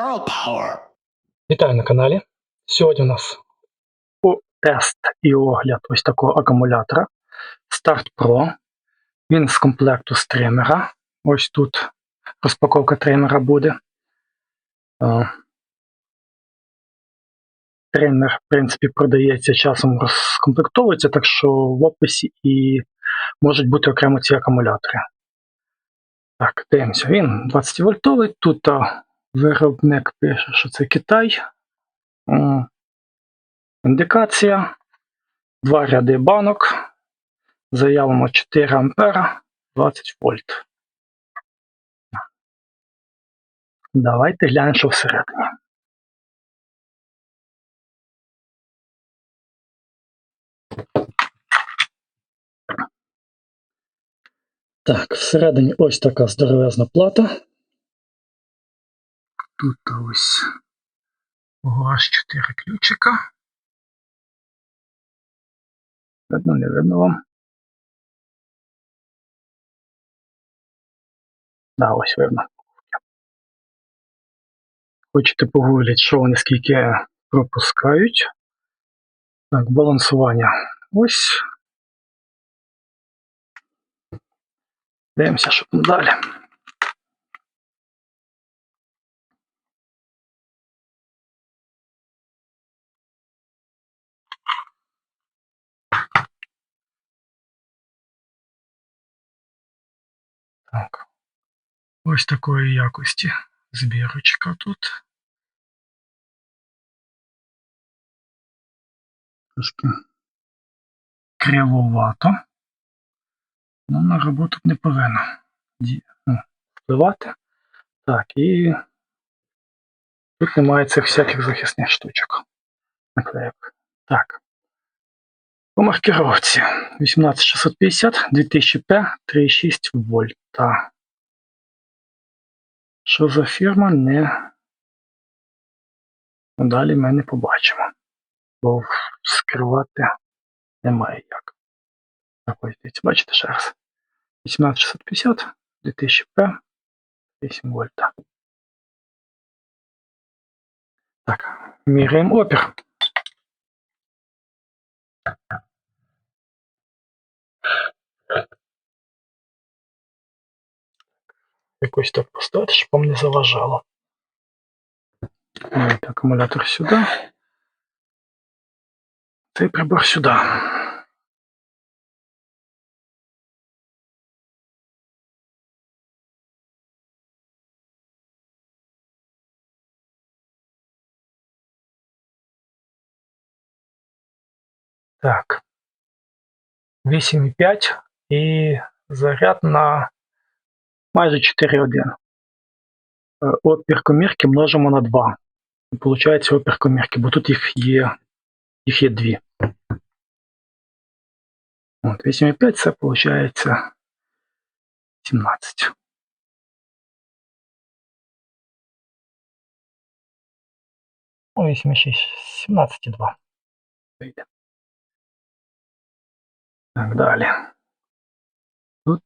Pearl Power. Вітаю на каналі. Сьогодні у нас тест і огляд ось такого акумулятора Start Pro. Він з комплекту стримера. Ось тут розпаковка тримера буде. Тример, в принципі, продається часом розкомплектовується, так що в описі і можуть бути окремо ці акумулятори. Так, дивимося, він 20 вольтовий. Тут виробник пише, що це Китай. Індикація. Два ряди банок. Заявимо 4 ампера 20 вольт. Давайте глянемо, що всередині. Так, всередині ось така здоровезна плата. Тут ось аж 4 ключика. Видно, не видно вам. Да, ось видно. Хочете погуглити, що вони скільки пропускають. Так, балансування. Ось. Дивимося, що там далі. Так. Ось такої якості збірочка тут. Трошки кривовато. Ну, на роботу не повинно ну, впливати. Так, і тут немає цих всяких захисних штучок. Наклеїк. Так. По маркировці 18650 2000P 3,6 вольта. Що за фірма не далі ми не побачимо, бо скривати немає як. Так, ось бачите ще раз. 18650 2000P 8 вольта. Так, міряємо опір. Якось так поставити, щоб вам не заважало. Давайте акумулятор сюди. Цей прибор сюди. Так. 8,5 і заряд на майже 4,1. Е, опір комірки множимо на 2. І виходить опір комірки, бо тут їх є їх є дві. От, 8,5 це виходить 17. Ну, 8,6, 17,2. Так, далі. Тут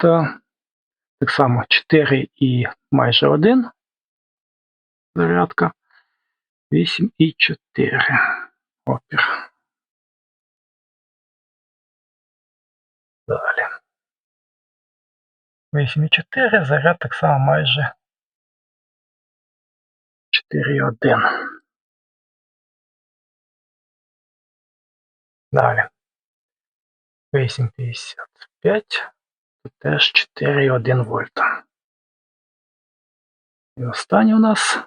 так само 4 і майже 1 зарядка. 8 і 4 опір. Далі. 8 і 4 заряд так само майже 4,1. Далі. 8,55 теж 4,1 вольта. І останній у нас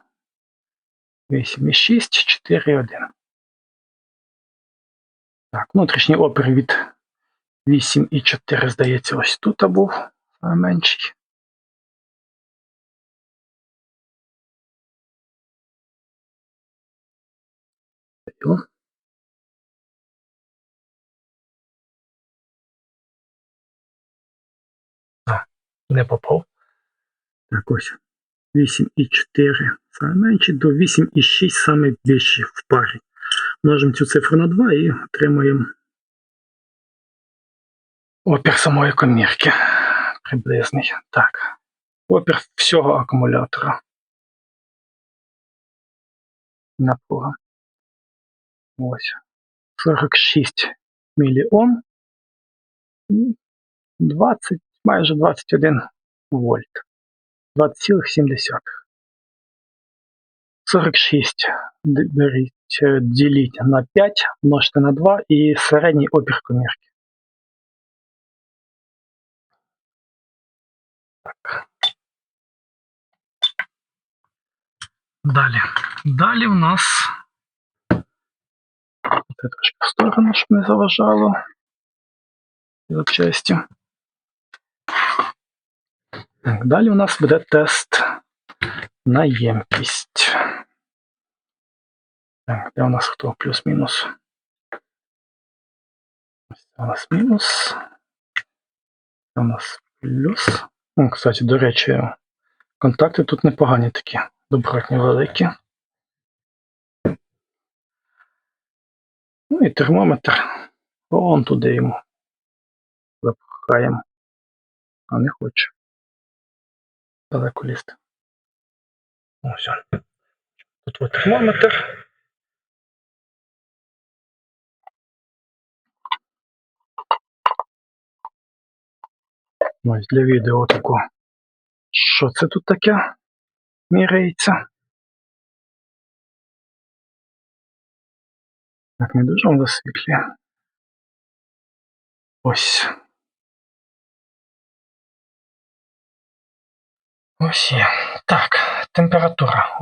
8,6, 4,1. Так, внутрішній опір від 8,4, здається, ось тут був найменший. Не попав. Так ось 8,4 саме менші до 8,6 саме більші в парі. Множимо цю цифру на 2 і отримуємо опір самої комірки приблизний. Так. Опір всього акумулятора. напруга. Ось. 46 міліом і 20, майже 21 вольт. 20,7. 46 д- беріть, е, діліть на 5, множте на 2 і середній опір комірки. Так. Далі. Далі в нас. Це трошки в сторону, щоб не заважало. Запчасті. Так, далі у нас буде тест на ємкість. Так, де у нас хто? Плюс-мінус. Ось у нас мінус. Це у нас плюс. О, кстати, до речі, контакти тут непогані такі, добротні великі. Ну і термометр. Вон туди йому. Запхаємо. А не хоче. Далеко лізти. Ось он. Тут от термометр. Ось для відео таку. Що це тут таке? Міряється. Так, не дуже вам засвітлює. Ось. Ось є. Так, температура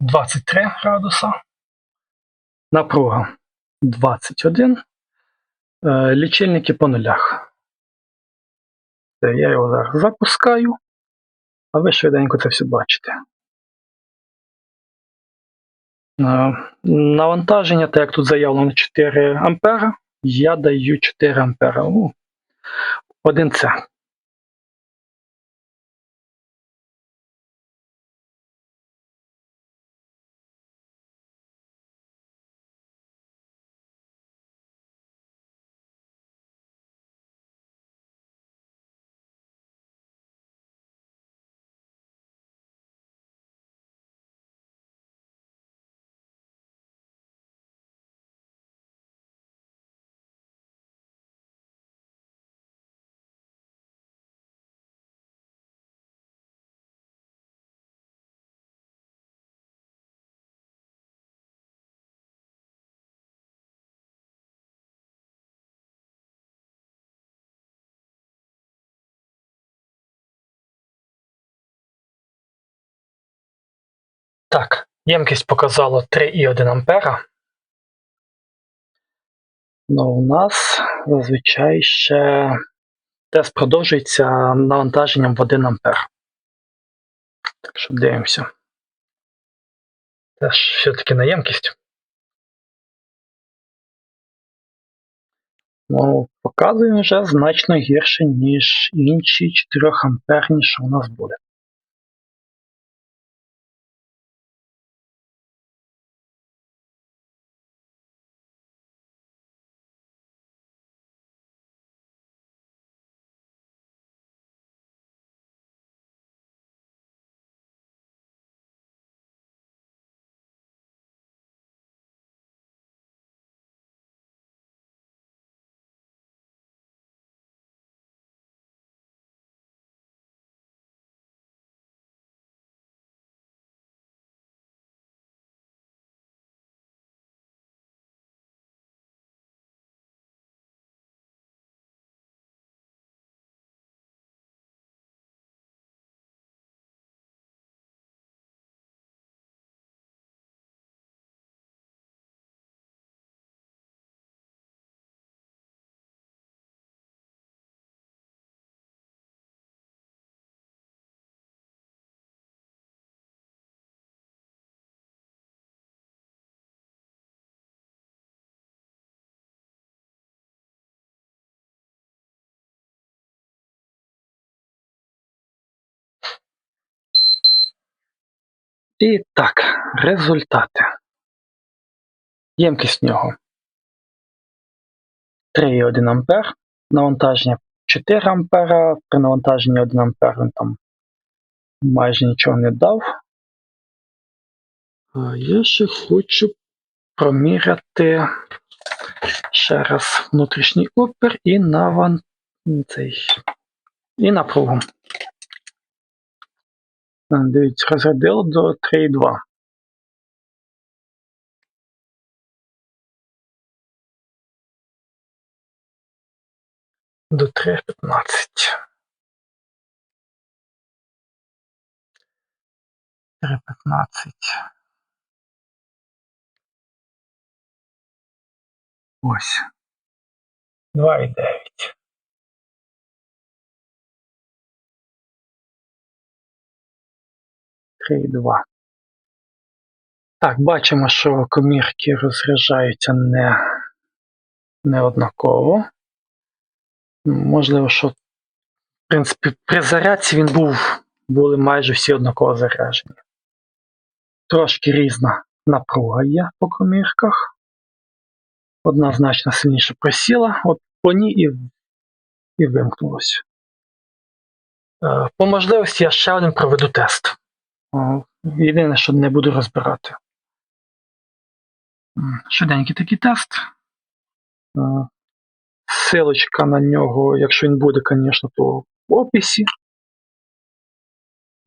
23 градуса. Напруга 21. Е, лічильники по нулях. Я його зараз запускаю, а ви швиденько це все бачите. Е, Навантаження, так як тут заявлено 4 ампера, я даю 4 ампера. Ну, 1 С. Так, ємкість показала 3,1 ампера. Ну, у нас зазвичай ще тест продовжується навантаженням в 1 ампер. Так що дивимося. Теж все-таки на ємкість. Ну, показує вже значно гірше, ніж інші 4 амперні, що у нас буде. І так, результати. Ємкість нього 3,1 ампер, навантаження 4 ампера, при навантаженні 1 ампер він там майже нічого не дав. А я ще хочу проміряти ще раз внутрішній опір і наван... цей, і напругу. Дивіться, розрядило до 3,2. До 3,15. 3,15. Ось. 2,9. Три і два. Так, бачимо, що комірки розряджаються не, не однаково. Можливо, що в принципі при зарядці він був, були майже всі однаково заряджені. Трошки різна напруга є по комірках. Одна значно сильніше просіла, от по ній і, і вимкнулося. Е, По можливості я ще один проведу тест. О, Єдине, що не буду розбирати. М, Швиденький такий тест. Е, Силочка на нього, якщо він буде, звісно, то в описі.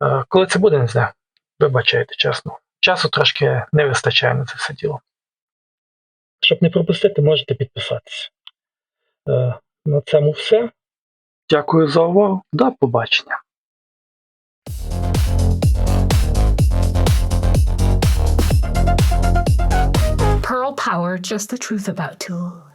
Е, Коли це буде, не знаю. Вибачайте, чесно. Часу трошки не вистачає на це все діло. Щоб не пропустити, можете підписатися. Е, На цьому все. Дякую за увагу. До побачення. Power, just the truth about tools.